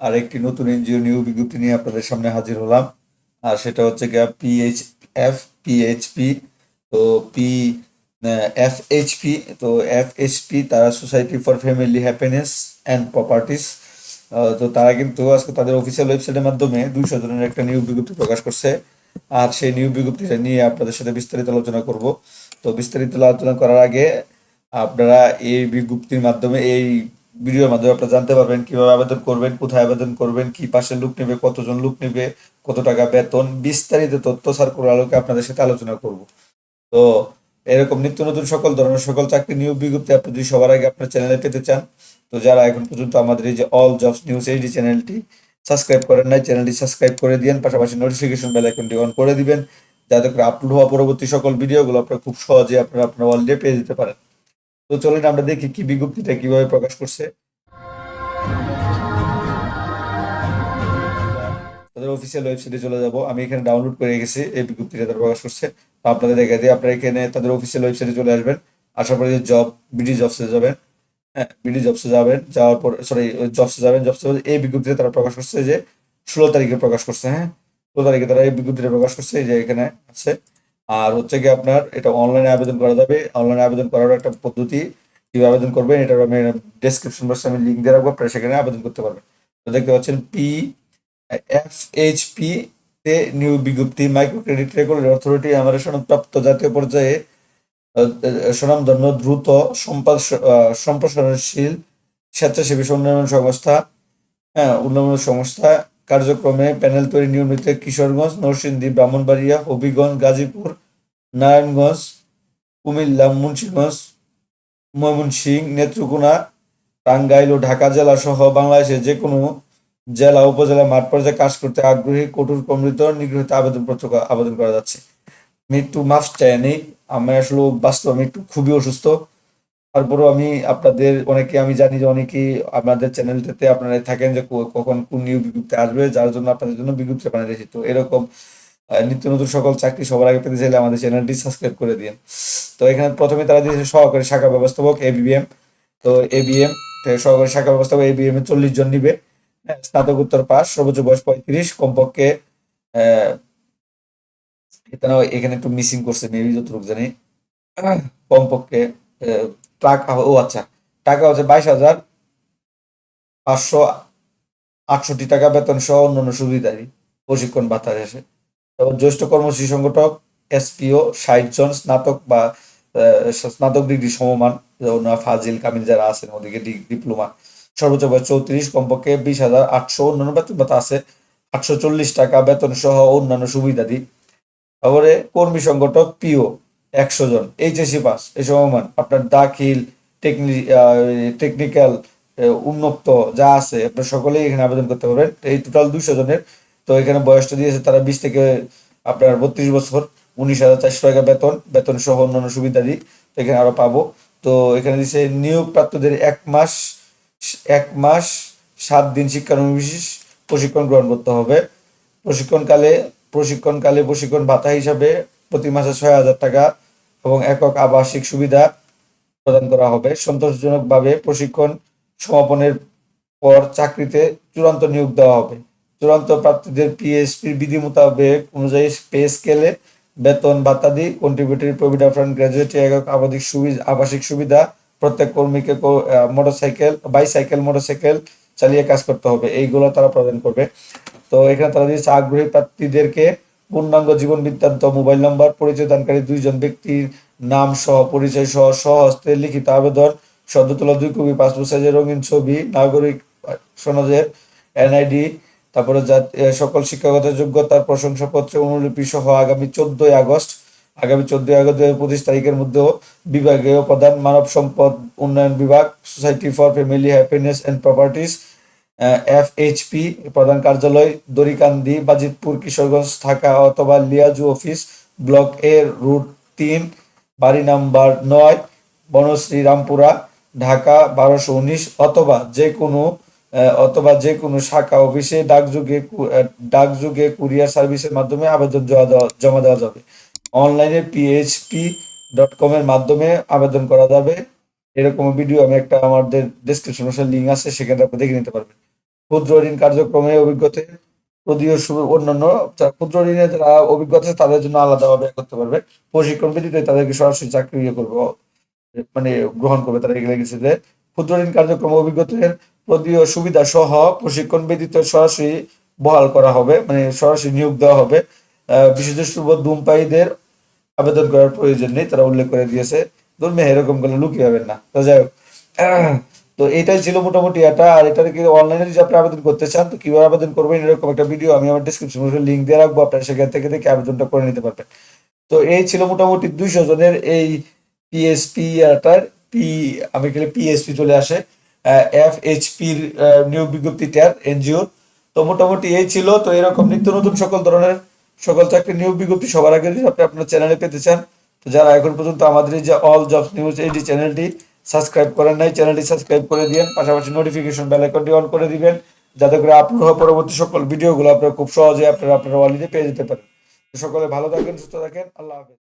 আর একটি নতুন এনজিও নিয়োগ বিজ্ঞপ্তি নিয়ে আপনাদের সামনে হাজির হলাম। আর সেটা হচ্ছে গিয়া পিএইচ এফ পিএইচপি তো পি এফ এইচপি তো এফ এইচপি তারা society for family happiness and properties তো তারা কিন্তু আজকে তাদের অফিসিয়াল ওয়েবসাইটের মাধ্যমে দুইশো জনের একটা নিয়োগ বিজ্ঞপ্তি প্রকাশ করছে। আর সেই নিয়োগ বিজ্ঞপ্তিটা নিয়ে আপনাদের সাথে বিস্তারিত আলোচনা করব। তো বিস্তারিত আলোচনা করার আগে আপনারা এই বিজ্ঞপ্তির মাধ্যমে এই ভিডিওর মাধ্যমে আপনারা জানতে পারবেন কীভাবে আবেদন করবেন, কোথায় আবেদন করবেন, কি পাশে লোক নেবে, কতজন লোক নেবে, কত টাকা বেতন, বিস্তারিত তথ্য সার্কুলার আলোকে আপনাদের সাথে আলোচনা করব। তো এরকম নিত্য নতুন সকল ধরনের সকল চাকরি নিয়োগ বিজ্ঞপ্তি আপনি যদি সবার আগে আপনার চ্যানেলে পেতে চান, তো যারা এখন পর্যন্ত আমাদের এই যে অল জবস নিউজ এইচডি চ্যানেলটি সাবস্ক্রাইব করেন নাই, চ্যানেলটি সাবস্ক্রাইব করে দিন পাশাপাশি নোটিফিকেশন বেল আইকনটি অন করে দিবেন, যাতে করে আপলোড হওয়া পরবর্তী সকল ভিডিওগুলো আপনারা খুব সহজে আপনারা আপনার অলরেডি পেয়ে যেতে পারেন। তো চলেন আমরা দেখি কি বিজ্ঞপ্তিটা কীভাবে প্রকাশ করছে। তাদের অফিসিয়াল ওয়েবসাইটে চলে যাব। আমি এখানে ডাউনলোড করে এই বিজ্ঞপ্তিটা তারা প্রকাশ করছে। আপনাদের দেখা দিয়ে আপনারা এখানে তাদের অফিসিয়াল ওয়েবসাইটে চলে আসবেন। আসার পরে জব বিডি জবসে যাবেন। হ্যাঁ বিডি জবসে যাবেন, যাওয়ার পর সরি জবসে যাবেন জবসে এই বিজ্ঞপ্তিতে তারা প্রকাশ করছে যে, ষোলো তারিখে প্রকাশ করছে হ্যাঁ। ষোলো তারিখে তারা এই বিজ্ঞপ্তিটা প্রকাশ করছে যে এখানে আছে। আর হচ্ছে কি আপনার এটা অনলাইনে আবেদন করা যাবে। অনলাইনে আবেদন করার একটা পদ্ধতি। কীভাবে আবেদন করবেন এটা আমি ডেসক্রিপশন বক্সে আমি লিঙ্ক দিয়ে রাখব, আপনারা সেখানে আবেদন করতে পারবেন। তো দেখতে পাচ্ছেন পি এফ এইচ পি তে নিউ বিজ্ঞপ্তি মাইক্রো ক্রেডিট রেগুলেটরি অথরিটি আমাদের সনদপ্রাপ্ত জাতীয় পর্যায়ে স্বনামধন্য, দ্রুত সম্প্রসারণশীল, স্বেচ্ছাসেবী উন্নয়ন সংস্থা হ্যাঁ উন্নয়ন সংস্থা কার্যক্রমে প্যানেল তৈরি নিয়মিত কিশোরগঞ্জ, নরসিংদী, ব্রাহ্মণবাড়িয়া, হবিগঞ্জ, গাজীপুর, নারায়ণগঞ্জ, কুমিল্লা, মুন্সিগঞ্জ, ময়মনসিংহ, নেত্রকোনা, টাঙ্গাইল ও ঢাকা জেলা সহ বাংলাদেশের যে কোনো জেলা, উপজেলা, মাঠ পর্যায়ে কাজ করতে আগ্রহী কঠোর কমৃত নিগৃহীত আবেদনপত্র আবেদন করা যাচ্ছে। মৃত্যু মাফ চাইনি আমি আসলে বাস্তব আমি একটু খুবই অসুস্থ। তারপরেও আমি আপনাদের অনেকে আমি জানি যে অনেকেই আপনাদের চ্যানেলটাতে আপনারা থাকেন যে কখন কোন নিউ বিজ্ঞপ্তি আসবে যার জন্য আপনাদের জন্য বিজ্ঞপ্তি বানিয়ে দিয়েছি। তো এরকম নিত্য নতুন সকল চাকরি সবার আগে পেতে চাইলে আমাদের চ্যানেলটি সাবস্ক্রাইব করে দিন। তো এখানে প্রথমে তারা দিয়েছে সহকারী শাখা ব্যবস্থাপক এবিএম তো এবিএম সহকারী শাখা ব্যবস্থাপক এবিএম এ চল্লিশ জন নিবে। হ্যাঁ, স্নাতকোত্তর পাস সর্বোচ্চ বয়স পঁয়ত্রিশ কমপক্ষে এখানে একটু মিসিং করছে মেবি যতটুকু জানি। কমপক্ষে টাকা, ও আচ্ছা টাকা হচ্ছে বাইশ হাজার পাঁচশো আটষট্টি টাকা বেতন সহ অন্যান্য সুবিধারই প্রশিক্ষণ ভাতা আসে তারপর জ্যেষ্ঠ কর্মসূচি সংগঠক, এসপিও, ষাট জন স্নাতক বা স্নাতক ডিগ্রি সমমান যেমন ফাজিল কামিল যারা আছেন, ওদিকে ডিপ্লোমা, সর্বোচ্চ বয়স চৌত্রিশ, কমপক্ষে বিশ হাজার আটশো অন্যান্য বেতন ভাতা আছে, আটশো চল্লিশ টাকা বেতন সহ অন্যান্য সুবিধাদি। তারপরে কর্মী সংগঠক, পিও একশো জন এইচএসসি পাস এই সমমান আপনার দাখিল টেকনি টেকনিক্যাল উন্মুক্ত যা আছে, আপনার সকলেই এখানে আবেদন করতে পারবেন। এই টোটাল দুইশো জনের। তো এখানে বয়সটা দিয়েছে তারা বিশ থেকে, আপনার বত্রিশ বছর, উনিশ হাজার চারশো টাকা বেতন বেতন সহ অন্যান্য সুবিধাদি তো এখানে আরও পাবো। তো এখানে দিচ্ছে নিয়োগ প্রাপ্তদের এক মাস এক মাস, সাত দিন শিক্ষানবিশেষ প্রশিক্ষণ গ্রহণ করতে হবে। প্রশিক্ষণকালে প্রশিক্ষণকালে প্রশিক্ষণ ভাতা হিসাবে প্রতি মাসে ছয় হাজার টাকা এবং একক আবাসিক সুবিধা প্রদান করা হবে। সন্তোষজনকভাবে প্রশিক্ষণ সমাপনের পর চাকরিতে চূড়ান্ত নিয়োগ দেওয়া হবে। চূড়ান্ত প্রার্থীদের পিএসপির বিধি মোতাবেক অনুযায়ী পে স্কেলে বেতন, ভাতাদি কন্ট্রিবিউটরি প্রভিডেন্ট ফান্ড গ্র্যাজুয়েটি একক আবাসিক সুবিধা আবাসিক সুবিধা, প্রত্যেক কর্মীকে মোটরসাইকেল বাইসাইকেল মোটরসাইকেল চালিয়ে কাজ করতে হবে। এইগুলো তারা প্রদান করবে। তো এখানে তারা দিয়েছে আগ্রহী প্রার্থীদেরকে পূর্ণাঙ্গ জীবন বৃত্তান্ত মোবাইল নম্বর পরিচয় দানকারী দুইজন ব্যক্তির নাম সহ পরিচয় সহ সহস্তে লিখিত আবেদন। সদ্য তোলা দুই কপি, পাসপোর্ট সাইজের রঙিন ছবি, নাগরিক সনদের এনআইডি, তারপরে সকল শিক্ষাগত যোগ্যতার প্রশংসাপত্র, অনুলিপি সহ আগামী চোদ্দই আগস্ট, আগামী চোদ্দই আগস্ট হাজার পঁচিশ তারিখের মধ্যেও বিভাগীয় প্রধান মানব সম্পদ উন্নয়ন বিভাগ society for family happiness and properties FHP প্রধান কার্যালয় দরিকান্দি, বাজিতপুর, কিশোরগঞ্জ ঢাকা অথবা liaison office, block A route তিন, বাড়ি নাম্বার নয়, বনশ্রী রামপুরা, ঢাকা বারোশো উনিশ অথবা যে কোনো অথবা যে কোনো শাখা অফিসে ডাকযোগে ডাকযোগে কুরিয়ার সার্ভিসের মাধ্যমে আবেদন জমা দেওয়া জমা দেওয়া যাবে। অনলাইনে পিএইচপি ডট কম এর মাধ্যমে আবেদন করা যাবে। এরকম ভিডিও আমি একটা আমাদের ডেসক্রিপশন লিঙ্ক আছে, সেখানে আপনি দেখে নিতে পারবেন। ক্ষুদ্র ঋণ কার্যক্রমে অভিজ্ঞতা সু- অন্যান্য ক্ষুদ্র ঋণে যারা অভিজ্ঞতা তাদের জন্য আলাদাভাবে করতে পারবে। প্রশিক্ষণ ব্যতীত তাদেরকে সরাসরি চাকরি ইয়ে করবে মানে গ্রহণ করবে তারা এগুলো গেছে যে ক্ষুদ্র ঋণ কার্যক্রম অভিজ্ঞতার প্রদীয় সুবিধা সহ প্রশিক্ষণ ব্যতীত সরাসরি বহাল করা হবে মানে সরাসরি নিয়োগ দেওয়া হবে। বিশেষ ধূমপায়ীদের আবেদন করার প্রয়োজন নেই, তারা উল্লেখ করে দিয়েছে। ধর্মে এরকম করলে লুকিয়ে যাবেন না। তো যাই হোক তো এটাই ছিল মোটামুটি এটা, আর এটা কি অনলাইনে যদি আপনি আবেদন করতে চান, তো কীভাবে আবেদন করবেন, এরকম একটা ভিডিও আমি আমার ডিসক্রিপশন লিঙ্ক দিয়ে রাখব, আপনারা সেখান থেকে দেখে আবেদনটা করে নিতে পারবেন। তো এই ছিল মোটামুটি দুইশো জনের এই পিএসপি আরটার পি আমি গেলে পিএসপি চলে আসে এফ এইচপির নিয়োগ বিজ্ঞপ্তিটার এনজিওর তো মোটামুটি এই ছিল, তো এরকম নিত্য নতুন সকল ধরনের সকল চাকরির নিয়োগ বিজ্ঞপ্তি সবার আগে যদি আপনি আপনার চ্যানেলে পেতে চান, তো যারা এখন পর্যন্ত আমাদের এই যে অল জবস নিউজ এইটি চ্যানেলটি সাবস্ক্রাইব করেন নাই, চ্যানেলটি সাবস্ক্রাইব করে দিবেন পাশাপাশি নোটিফিকেশন বেল আইকনটি অন করে দিবেন, যাতে করে আপলোড হওয়া পরবর্তী সকল ভিডিওগুলো আপনারা খুব সহজে আপনারা আপনারা অলরেডি পেয়ে যেতে পারেন। সকলে ভালো থাকেন, সুস্থ থাকেন, আল্লাহ হাফেজ।